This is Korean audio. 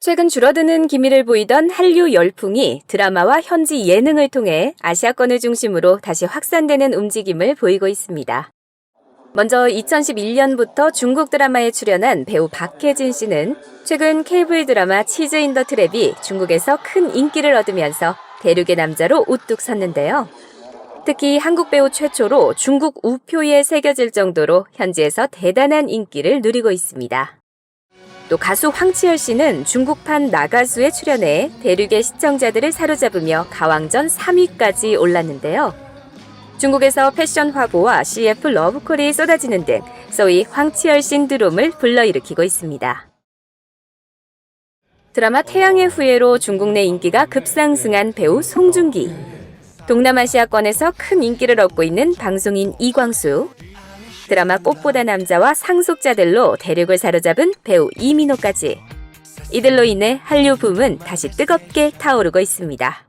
최근 줄어드는 기미를 보이던 한류 열풍이 드라마와 현지 예능을 통해 아시아권을 중심으로 다시 확산되는 움직임을 보이고 있습니다. 먼저 2011년부터 중국 드라마에 출연한 배우 박혜진 씨는 최근 케이블 드라마 치즈 인 더 트랩이 중국에서 큰 인기를 얻으면서 대륙의 남자로 우뚝 섰는데요. 특히 한국 배우 최초로 중국 우표에 새겨질 정도로 현지에서 대단한 인기를 누리고 있습니다. 또 가수 황치열 씨는 중국판 나가수에 출연해 대륙의 시청자들을 사로잡으며 가왕전 3위까지 올랐는데요. 중국에서 패션 화보와 CF 러브콜이 쏟아지는 등 소위 황치열 신드롬을 불러일으키고 있습니다. 드라마 태양의 후예로 중국 내 인기가 급상승한 배우 송중기. 동남아시아권에서 큰 인기를 얻고 있는 방송인 이광수. 드라마 꽃보다 남자와 상속자들로 대륙을 사로잡은 배우 이민호까지. 이들로 인해 한류 붐은 다시 뜨겁게 타오르고 있습니다.